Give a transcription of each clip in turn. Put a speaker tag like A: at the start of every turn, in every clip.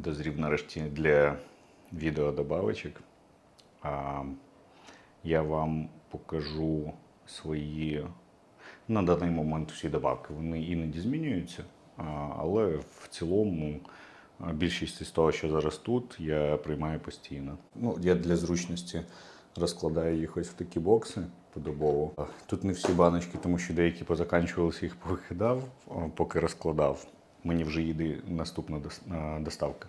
A: дозрів нарешті для відеодобавочок. Я вам покажу свої на даний момент всі добавки. Вони іноді змінюються, але в цілому більшість із того, що зараз тут, я приймаю постійно. Ну, я для зручності розкладаю їх ось в такі бокси подобово. Тут не всі баночки, тому що деякі позаканчувалися, їх повикидав, поки розкладав. Мені вже їде наступна доставка.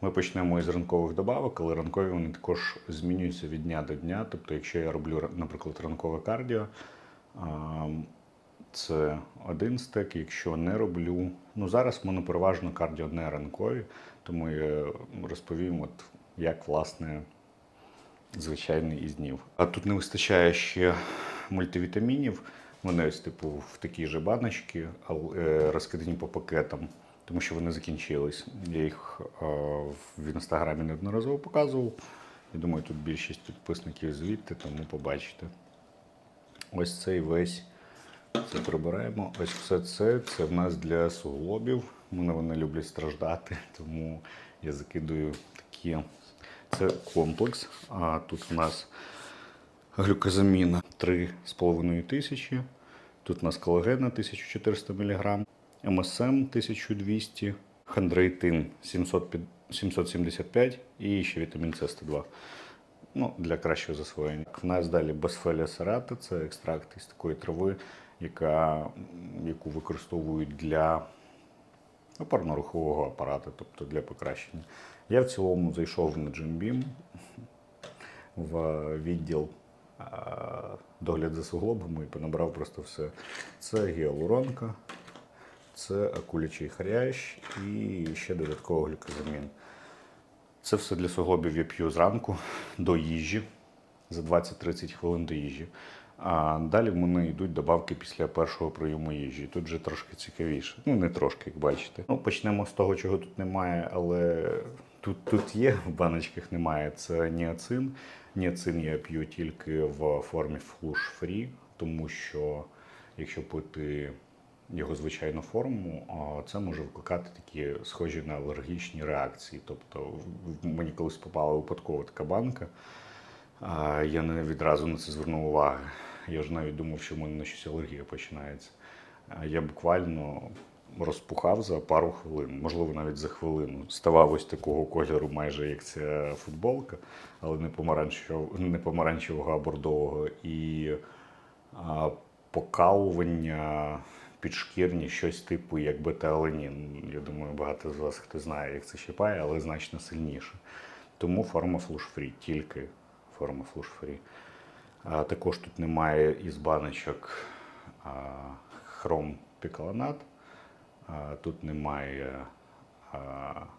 A: Ми почнемо із ранкових добавок, але ранкові вони також змінюються від дня до дня. Тобто, якщо я роблю, наприклад, ранкове кардіо, це один стек. Якщо не роблю, ну зараз в переважно кардіо не ранкові, тому я розповім, от як власне звичайний із днів. А тут не вистачає ще мультивітамінів. Вони ось типу в такі же баночки, е, розкидані по пакетам, тому що вони закінчились. Я їх е, в інстаграмі неодноразово показував. Я думаю, тут більшість підписників звідти, тому побачите. Ось цей весь це прибираємо. Ось все це це в нас для суглобів. Мене вони люблять страждати, тому я закидую такі. Це комплекс. А тут у нас глюкозаміна 3,5 тисячі. Тут у нас колагена 1400 мг, МСМ 1200, хондроїтин 775 і ще вітамін С 102 ну, для кращого засвоєння. В нас далі Басфелія серата, це екстракт із такої трави, яка, яку використовують для опорно-рухового апарату, тобто для покращення. Я в цілому зайшов на Джимбім в відділ догляд за суглобами і понабрав просто все. Це гіалуронка, це акулячий хрящ і ще додатково глюкозамін. Це все для суглобів я п'ю зранку до їжі за 20-30 хвилин до їжі. А далі в мене йдуть добавки після першого прийому їжі. Тут вже трошки цікавіше. Ну, не трошки, як бачите. Ну, почнемо з того, чого тут немає, але тут, тут є, в баночках немає. Це ніацин. Ніацин я п'ю тільки в формі флуш фрі, тому що якщо пити його звичайну форму, це може викликати такі схожі на алергічні реакції. Тобто, мені колись попала випадково така банка. Я не відразу на це звернув увагу. Я ж навіть думав, що в мене на щось алергія починається. Я буквально розпухав за пару хвилин, можливо, навіть за хвилину. Ставав ось такого кольору, майже як ця футболка, але не помаранчевого, не помаранчевого, а бордового. І а, покалування підшкірні, щось типу як бета-аленін. Я думаю, багато з вас хто знає, як це щипає, але значно сильніше. Тому форма флуш-фрі, тільки форма флуш-фрі. А, також тут немає із баночок а, хром пікаланат. Тут немає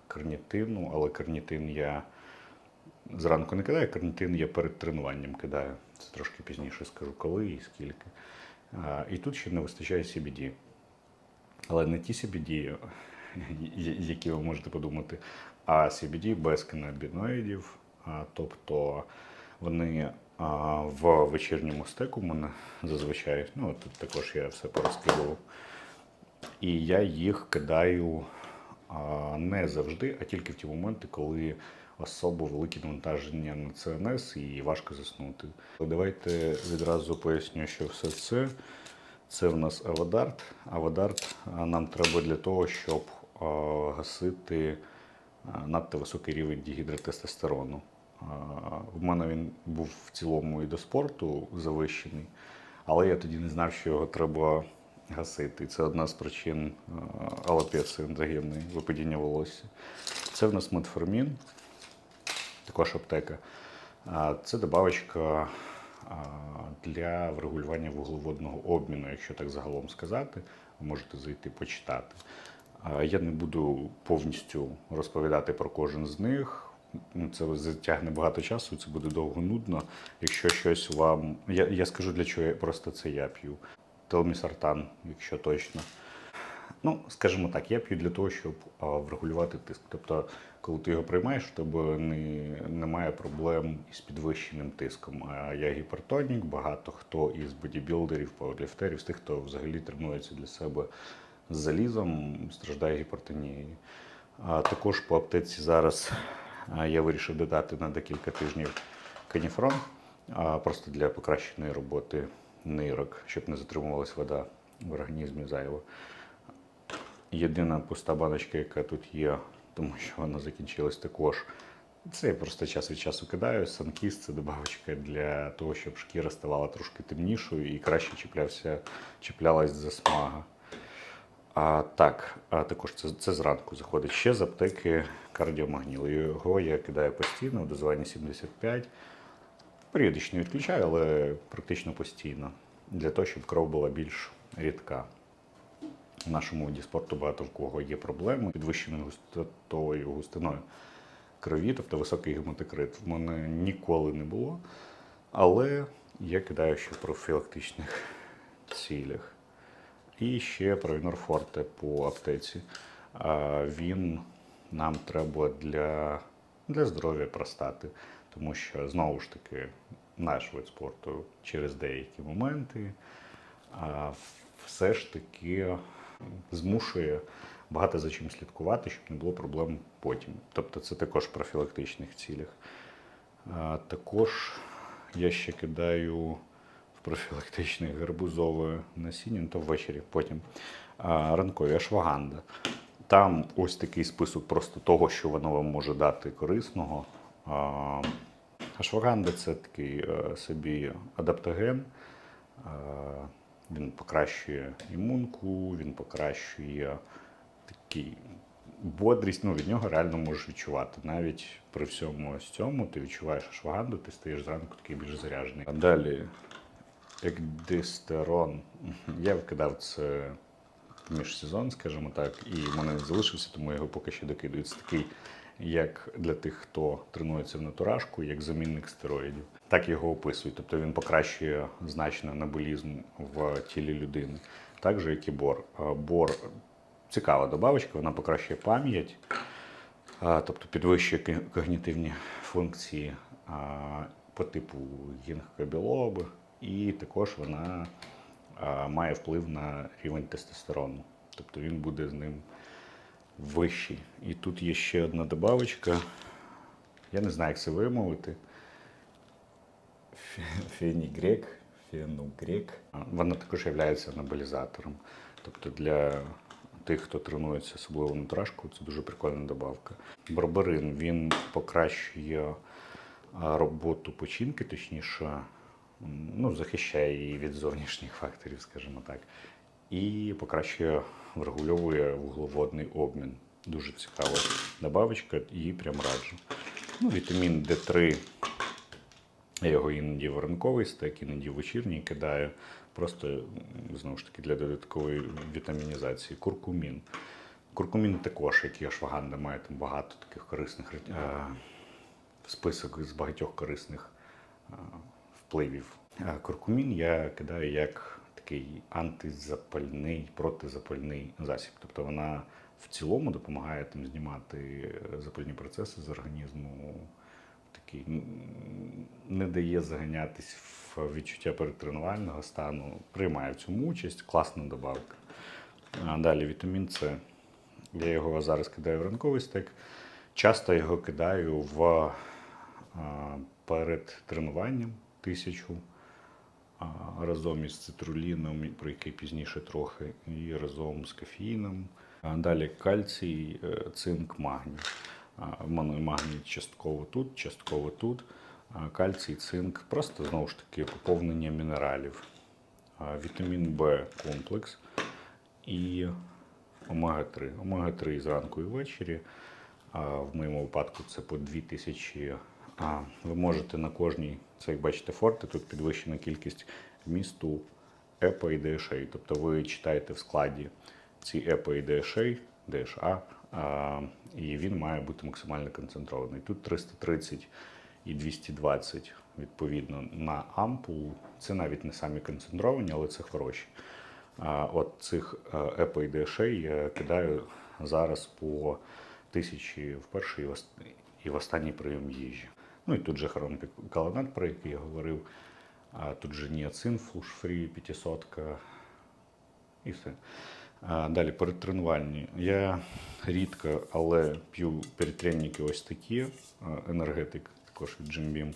A: карнітину, але карнітин я зранку не кидаю, карнітин я перед тренуванням кидаю. Це трошки пізніше скажу, коли і скільки. І тут ще не вистачає CBD. Але не ті CBD, які ви можете подумати, а CBD без канабіноїдів. Тобто вони в вечірньому стеку мене зазвичай, ну тут також я все порозкидував. І я їх кидаю не завжди, а тільки в ті моменти, коли особо великі навантаження на ЦНС і важко заснути. Давайте відразу поясню, що все це. Це в нас авадарт. Авадарт нам треба для того, щоб гасити надто високий рівень дігідротестостерону. В мене він був в цілому і до спорту завищений, але я тоді не знав, що його треба гасити. Це одна з причин а, алопеції ендогенної, випадіння волосся. Це в нас метформін, також аптека. Це добавочка для врегулювання вуглеводного обміну, якщо так загалом сказати, ви можете зайти почитати. Я не буду повністю розповідати про кожен з них. Ну, Це затягне багато часу, це буде довго нудно. Якщо щось вам. Я, я скажу, для чого я просто це я п'ю. Телмісартан, якщо точно. Ну, скажімо так, я п'ю для того, щоб врегулювати тиск. Тобто, коли ти його приймаєш, в тебе не, немає проблем із підвищеним тиском. А я гіпертонік, багато хто із бодібілдерів, пауерліфтерів, з тих, хто взагалі тренується для себе з залізом, страждає гіпертонією. А також по аптеці зараз я вирішив додати на декілька тижнів каніфрон, просто для покращеної роботи нирок, щоб не затримувалась вода в організмі зайво. Єдина пуста баночка, яка тут є, тому що вона закінчилась також. Це я просто час від часу кидаю. Санкіс це добавочка для того, щоб шкіра ставала трошки темнішою і краще чіплявся, чіплялась за смага. А, так, а також це, це зранку заходить. Ще з аптеки кардіомагніл. Його я кидаю постійно в дозуванні 75. Періодично відключаю, але практично постійно. Для того, щоб кров була більш рідка. В нашому виді спорту багато в кого є проблеми підвищеною густотою, густиною крові, тобто високий гематокрит. В мене ніколи не було. Але я кидаю ще в профілактичних цілях. І ще Провінор Форте по аптеці. Він нам треба для, для здоров'я простати, тому що знову ж таки наш вид спорту через деякі моменти все ж таки змушує багато за чим слідкувати, щоб не було проблем потім. Тобто це також в профілактичних цілях. Також я ще кидаю в профілактичних гарбузове насіння, ну, то ввечері потім. Ранкові ашваганда. Там ось такий список просто того, що воно вам може дати корисного. А, Ашваганда це такий е, собі адаптоген. Е, Він покращує імунку, він покращує такий бодрість. Ну, від нього реально можеш відчувати. Навіть при всьому ось цьому ти відчуваєш ашваганду, ти стаєш зранку такий більш заряджений. А далі екдистерон. Я вкидав це міжсезон, скажімо так, і в мене не залишився, тому я його поки що докидаю. Це такий, як для тих, хто тренується в натуражку, як замінник стероїдів. Так його описують. Тобто він покращує значно анаболізм в тілі людини. Так же, як і бор. Бор цікава добавочка, вона покращує пам'ять, тобто підвищує когнітивні функції по типу гінкобілоби, і також вона має вплив на рівень тестостерону. Тобто він буде з ним вищий. І тут є ще одна добавочка. Я не знаю, як це вимовити. Фе- Фенігрек, фенугрек. Вона також є анаболізатором. Тобто для тих, хто тренується особливо на це дуже прикольна добавка. Барбарин він покращує роботу печінки, точніше, ну, захищає її від зовнішніх факторів, скажімо так. І покращує, врегульовує вуглеводний обмін. Дуже цікава добавочка, її прям раджу. Ну, вітамін D3 я його іноді в ранковий стек, іноді в вечірній кидаю. Просто знову ж таки для додаткової вітамінізації. Куркумін. Куркумін також, як і ашваганда, має там багато таких корисних е, список з багатьох корисних е, впливів. Е, Куркумін я кидаю як такий антизапальний, протизапальний засіб. Тобто вона в цілому допомагає там знімати е, запальні процеси з організму. Такий не дає заганятись в відчуття перетренувального стану. Приймає в цьому участь, класна добавка. А далі вітамін С. Я його зараз кидаю в ранковий стек. Часто його кидаю в перед тренуванням тисячу разом із цитруліном, про який пізніше трохи, і разом з кофеїном. Далі кальцій, е, цинк, магній. В мене магній частково тут, частково тут. Кальцій, цинк, просто знову ж таки поповнення мінералів. Вітамін Б комплекс і омега-3. Омега-3 зранку і ввечері. В моєму випадку це по 2000. А, ви можете на кожній, це як бачите, форти, тут підвищена кількість вмісту ЕПА і DHA. Тобто ви читаєте в складі ці ЕПА і DHA, DHA, а, і він має бути максимально концентрований. Тут 330 і 220 відповідно на ампулу. Це навіть не самі концентровані, але це хороші. А, От цих ЕПА і DHA я кидаю зараз по тисячі в перший і в останній прийом їжі. Ну і тут же хронокаланат, про який я говорив. А тут же ніацин, флушфрі, 500 і все. А, Далі передтренувальні. Я рідко, але п'ю перетренники ось такі. Енергетик також від Jim.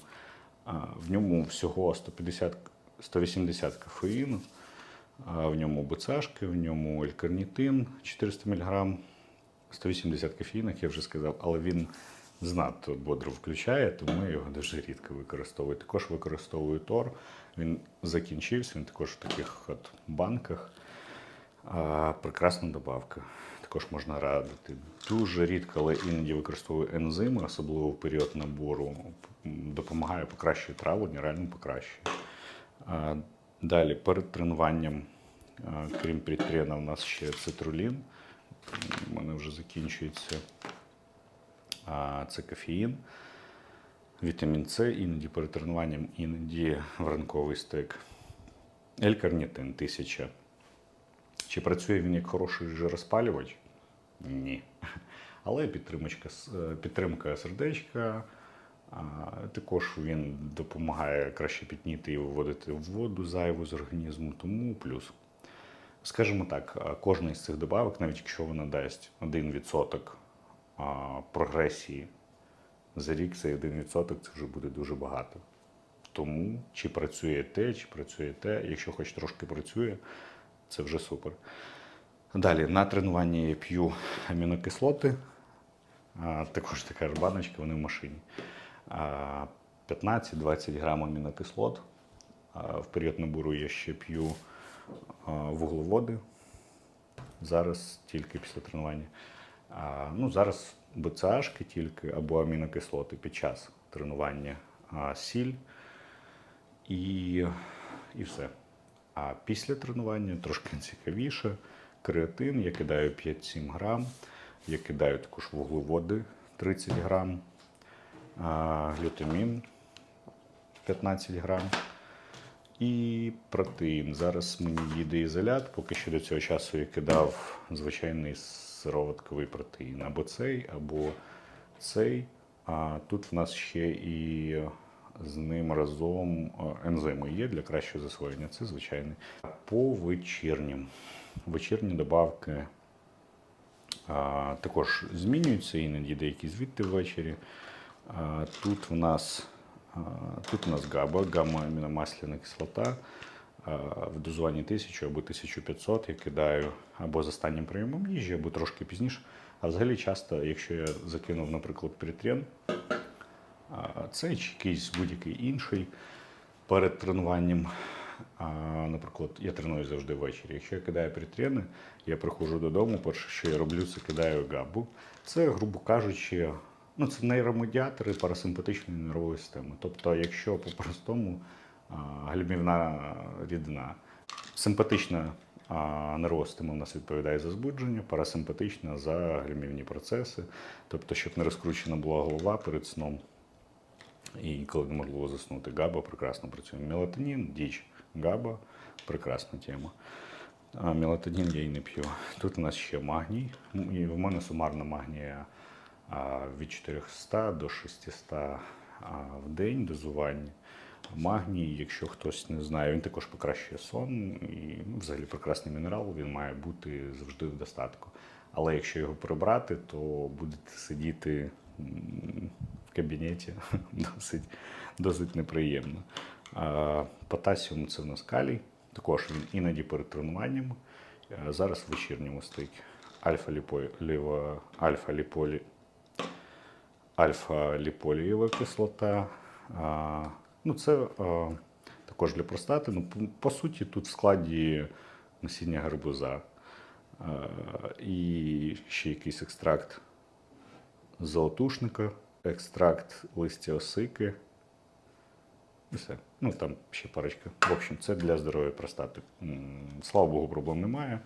A: А, В ньому всього 150, 180 кофеїну. А В ньому БЦАшки, в ньому L-карнітин 400 мг, 180 кофеїну, як я вже сказав, але він знато бодро включає, тому я його дуже рідко використовую. Також використовую Тор. Він закінчився, він також в таких от банках. А, прекрасна добавка. Також можна радити. Дуже рідко, але іноді використовую ензими, особливо в період набору. Допомагає покращити травлення, реально покращує. А, Далі, перед тренуванням, крім підтрена, у нас ще цитрулін. У мене вже закінчується. Це кофеїн, вітамін С, іноді перед тренуванням, іноді в ранковий стек. L-карнітин 1000. Чи працює він як хороший жироспалювач? Ні. Але підтримочка, с- е, підтримка сердечка. Також він допомагає краще пітніти і виводити воду зайву з організму, тому плюс. Скажімо так, а, кожна із цих добавок, навіть якщо вона дасть 1% а, прогресії за рік, цей 1% це вже буде дуже багато. Тому чи працює те, чи працює те, якщо хоч трошки працює, це вже супер. Далі на тренуванні я п'ю амінокислоти. Також така ж баночка, вони в машині. 15-20 грам амінокислот. В період набору я ще п'ю вуглеводи. Зараз тільки після тренування. А, ну, зараз БЦАшки тільки або амінокислоти під час тренування, а, сіль і, і все. А після тренування трошки цікавіше. Креатин я кидаю 5-7 грам. Я кидаю також вуглеводи 30 грам, глютамін 15 грам. І протеїн. Зараз мені їде ізолят. Поки що до цього часу я кидав звичайний сироватковий протеїн. Або цей, або цей. А тут в нас ще і з ним разом е, ензими є для кращого засвоєння. Це звичайний. По вечірнім. Вечірні добавки а, також змінюються, іноді деякі звідти ввечері. А, тут в нас тут у нас габа, гамма-аміномасляна кислота. В дозуванні 1000 або 1500 я кидаю або з останнім прийомом їжі, або трошки пізніше. А взагалі часто, якщо я закинув, наприклад, перетрен, а, цей чи якийсь будь-який інший перед тренуванням. Наприклад, я треную завжди ввечері. Якщо я кидаю притрени, я приходжу додому, перше, що я роблю, це кидаю габу. Це, грубо кажучи, ну, це нейромедіатори парасимпатичної нервової системи. Тобто, якщо по-простому гальмівна рідина, симпатична нервова система у нас відповідає за збудження, парасимпатична за гальмівні процеси. Тобто, щоб не розкручена була голова перед сном. І коли неможливо заснути, габа прекрасно працює. Мелатонін, діч, габа прекрасна тема. А мелатонін я і не п'ю. Тут у нас ще магній. І в мене сумарна магнія від 400 до 600 в день дозування. Магній, якщо хтось не знає, він також покращує сон і ну, взагалі прекрасний мінерал, він має бути завжди в достатку. Але якщо його прибрати, то будете сидіти в кабінеті досить, досить неприємно. Потасіум це в нас калій, також він іноді перед тренуванням. Зараз в вечірньому стоїть альфа-ліпо- альфа-ліполі альфа-ліполієва кислота. Ну, це також для простати. Ну, по, суті, тут в складі насіння гарбуза і ще якийсь екстракт золотушника, екстракт листя осики. І все. Ну, там ще парочка. В общем, це для здоров'я простати. Слава Богу, проблем немає.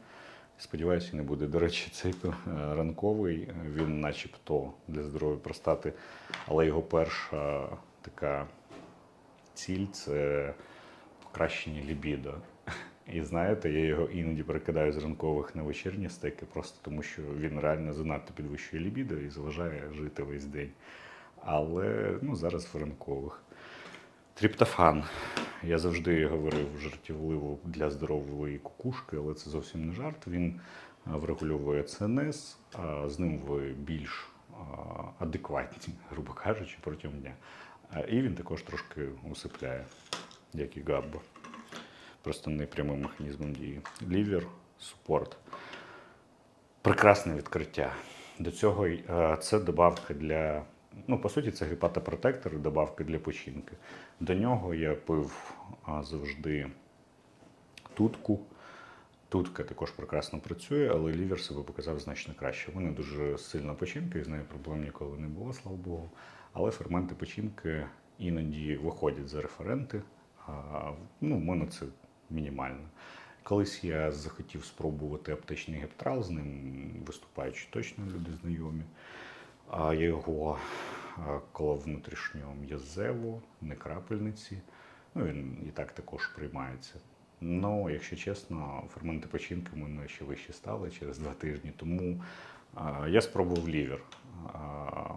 A: Сподіваюся, не буде. До речі, цей е, ранковий, він начебто для здоров'я простати, але його перша така ціль це покращення лібідо. І знаєте, я його іноді перекидаю з ранкових на вечірні стеки, просто тому що він реально занадто підвищує лібідо і заважає жити весь день. Але ну, зараз в ранкових. Тріптофан. Я завжди говорив жартівливо для здорової кукушки, але це зовсім не жарт. Він врегульовує ЦНС, а, з ним ви більш адекватні, грубо кажучи, протягом дня. І він також трошки усипляє, як і габба. Просто не прямим механізмом дії. Лівер, супорт. Прекрасне відкриття. До цього це добавка для. Ну, по суті, це гепатопротектор, добавка для починки. До нього я пив завжди тутку. Тутка також прекрасно працює, але лівер себе показав значно краще. Мене дуже сильна печінка, і з нею проблем ніколи не було, слава Богу. Але ферменти печінки іноді виходять за референти. А, ну, в мене це мінімально. Колись я захотів спробувати аптечний гептрал, з ним виступаючи точно люди знайомі. А його а, колов внутрішнього м'язеву, не крапельниці. Ну, він і так також приймається. Ну, якщо чесно, ферменти печінки в мене ще вище стали через два тижні. Тому а, я спробував лівер. А,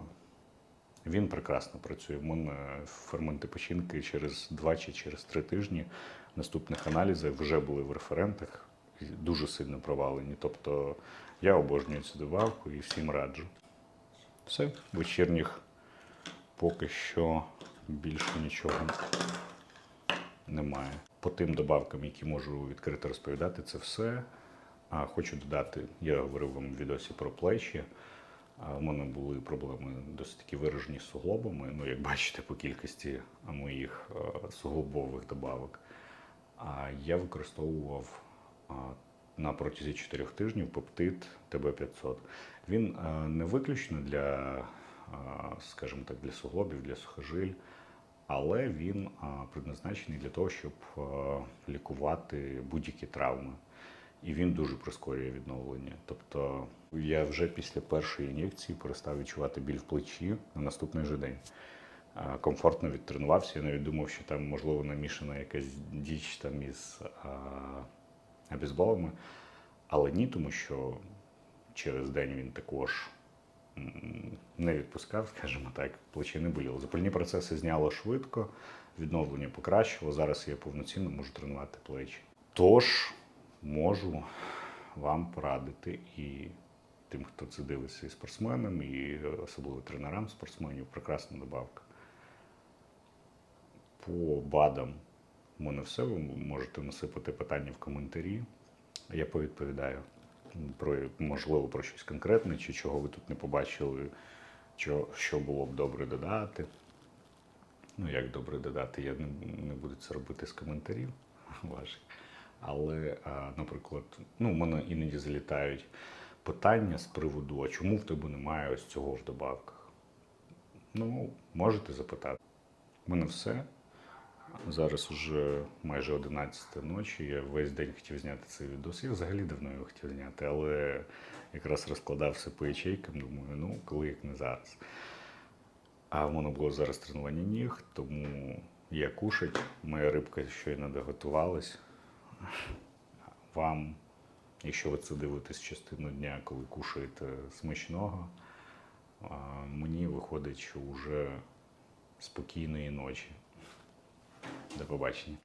A: він прекрасно працює. У мене ферменти печінки через два чи через три тижні наступних аналізів вже були в референтах дуже сильно провалені. Тобто я обожнюю цю добавку і всім раджу. Все, вечірніх поки що більше нічого немає. По тим добавкам, які можу відкрито розповідати, це все. А хочу додати, я говорив вам в відосі про плечі. У мене були проблеми досить таки виражені з суглобами. Ну, як бачите, по кількості моїх суглобових добавок. А я використовував на протязі 4 тижнів пептид ТБ500. Він е, не виключно для, е, скажімо так, для суглобів, для сухожиль, але він а, предназначений для того, щоб е, лікувати будь-які травми. І він дуже прискорює відновлення. Тобто я вже після першої ін'єкції перестав відчувати біль в плечі на наступний же день. Комфортно відтренувався. Я навіть думав, що там можливо намішана якась діч там із а, бейсболами. Але ні, тому що через день він також не відпускав, скажімо так, плечі не боліло. Запальні процеси зняло швидко, відновлення покращило. Зараз я повноцінно можу тренувати плечі. Тож можу вам порадити і тим, хто це дивиться, і спортсменам, і особливо тренерам спортсменів, прекрасна добавка. По БАДам в мене все. Ви можете насипати питання в коментарі. Я повідповідаю про можливо про щось конкретне, чи чого ви тут не побачили, що, що було б добре додати. Ну, як добре додати, я не, не буду це робити з коментарів ваших. Але, наприклад, ну, мене іноді залітають питання з приводу, а чому в тебе немає ось цього в добавках? Ну, можете запитати. У мене все. Зараз уже майже 11 ночі. Я весь день хотів зняти цей відос. Я взагалі давно його хотів зняти, але якраз розкладав все по ячейкам. Думаю, ну, коли як не зараз. А в мене було зараз тренування ніг, тому я кушать. Моя рибка щойно доготувалась. Вам, якщо ви це дивитесь частину дня, коли кушаєте смачного, мені виходить, що вже спокійної ночі. До побачення.